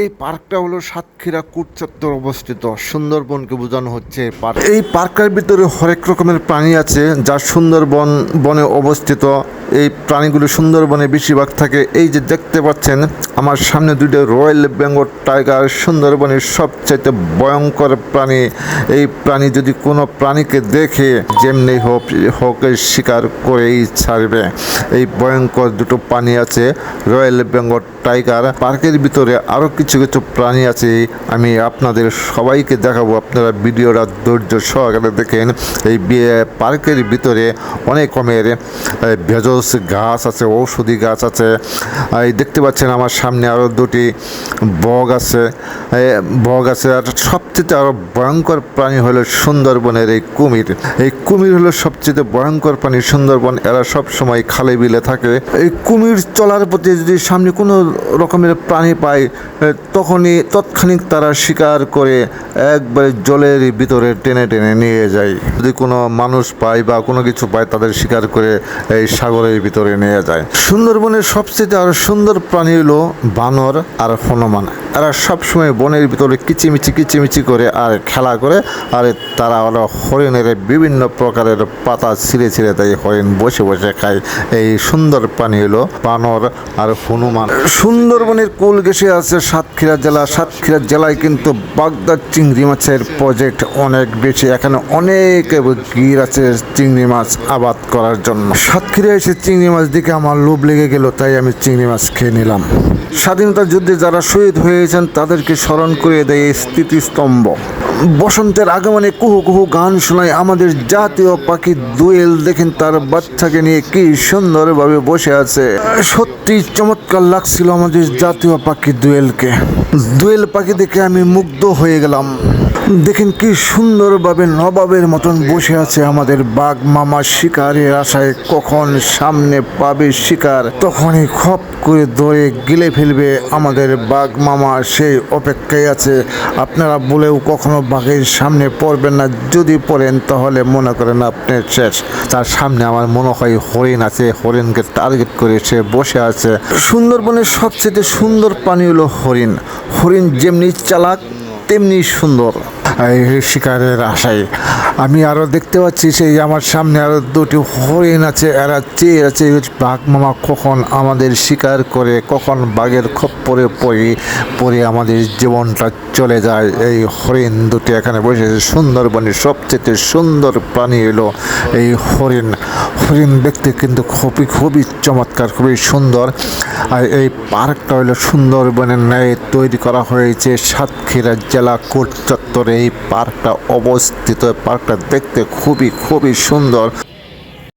এই পার্কটা হলো সাতক্ষীরা কুটচত্বর অবস্থিত। সুন্দরবনকে বোঝানো হচ্ছে এই পার্ক। এই পার্কের ভিতরে হরেক রকমের প্রাণী আছে, যা সুন্দরবন বনে অবস্থিত। এই প্রাণীগুলো সুন্দরবনে বেশিরভাগ থাকে। এই যে দেখতে পাচ্ছেন, আমার সামনে দুটো রয়্যাল বেঙ্গল টাইগার সুন্দরবনের সবচাইতে ভয়ঙ্কর প্রাণী। এই প্রাণী যদি কোনো প্রাণীকে দেখে, যেমনি হোক হোক শিকার করেই ছাড়বে। এই ভয়ঙ্কর দুটো প্রাণী আছে রয়্যাল বেঙ্গল টাইগার। পার্কের ভিতরে আরও কিছু কিছু কিছু প্রাণী আছে, আমি আপনাদের সবাইকে দেখাবো। আপনারা ভিডিওটা ধৈর্য সহকারে দেখেন। এই পার্কের ভিতরে অনেক রকমের ভেষজ গাছ আছে, ঔষধি গাছ আছে। এই দেখতে পাচ্ছেন আমার সামনে আরও দুটি বগ আছে। বগ আছে, আর সবচেয়ে আরও ভয়ঙ্কর প্রাণী হলো সুন্দরবনের এই কুমির। এই কুমির হলো সবচেয়ে ভয়ঙ্কর প্রাণী সুন্দরবন। এরা সব সময় খালে বিলে থাকে। এই কুমির চলার প্রতি যদি সামনে কোনো রকমের প্রাণী পায় তখনই তৎক্ষণিক তারা শিকার করে একবারে জলের ভিতরে টেনে টেনে নিয়ে যায়। যদি কোনো মানুষ পায় বা কোনো কিছু পায়, তাদের শিকার করে এই সাগরের ভিতরে নিয়ে যায়। সুন্দরবনের সবচেয়ে আরও সুন্দর প্রাণী হলো বানর আর হনুমান। এরা সবসময় বনের ভিতরে কিচিমিচি কিচিমিচি করে আর খেলা করে আর তারা হলো হরিণের বিভিন্ন প্রকারের পাতা ছিঁড়ে ছিঁড়ে দেয়, হরিণ বসে বসে খায়। এই সুন্দর প্রাণী হলো বানর আর হনুমান। সুন্দরবনের কুল ঘেসে আছে সাতক্ষীরা জেলা, সাতক্ষীরা জেলায় কিন্তু বাগদার চিংড়ি মাছের প্রজেক্ট অনেক বেশি। এখানে অনেক গির আছে চিংড়ি মাছ আবাদ করার জন্য। সাতক্ষীরা এসে চিংড়ি মাছ দিকে আমার লোভ লেগে গেল, তাই আমি চিংড়ি মাছ খেয়ে নিলাম। স্বাধীনতা যুদ্ধে যারা শহীদ হয়েছেন, তাদেরকে স্মরণ করে দেয় এই স্মৃতিস্তম্ভ। বসন্তের আগমনে কুহু কুহু গান শোনায় আমাদের জাতীয় পাখি দোয়েল। দেখেন তার বাচ্চাকে নিয়ে কি সুন্দরভাবে বসে আছে। সত্যি চমৎকার লাগছিল আমাদের জাতীয় পাখি দোয়েলকে। দোয়েল পাখি দেখে আমি মুগ্ধ হয়ে গেলাম। দেখেন কি সুন্দরভাবে নবাবের মতন বসে আছে আমাদের বাঘ মামা শিকারের আশায়। কখন সামনে পাবে শিকার? তখনই খপ করে ধরে গিলে ফেলবে আমাদের বাঘ মামা সেই অপেক্ষায় আছে। আপনারা বলেও কখনো বাঘের সামনে পড়বেন না। যদি পড়েন, তাহলে মনে করেন আপনি শেষ। তার সামনে আমার মনে হয় হরিণ আছে। হরিণকে টার্গেট করে সে বসে আছে। সুন্দরবনের সবচেয়ে সুন্দর প্রাণী হলো হরিণ। হরিণ যেমনি চালাক তেমনি সুন্দর। এই শিকারের আশায়। আমি আরও দেখতে পাচ্ছি সেই আমার সামনে আরও দুটি হরিণ আছে, এরা চেয়ে আছে, বাঘ মামা কখন আমাদের শিকার করে, কখন বাঘের খপ্পরে পড়ে পড়ে আমাদের জীবনটা চলে যায়। এই হরিণ দুটি এখানে বসেছে সুন্দরবনের সবচেয়ে সুন্দর প্রাণী এলো এই হরিণ। হরিণ দেখতে কিন্তু খুবই খুবই চমৎকার, খুবই সুন্দর। আর এই পার্কটা হলো সুন্দরবনের ন্যায় তৈরি করা হয়েছে। সাতক্ষীরা জেলা কোট চত্বরে এই পার্কটা অবস্থিত। পার্কটা দেখতে খুবই খুবই সুন্দর।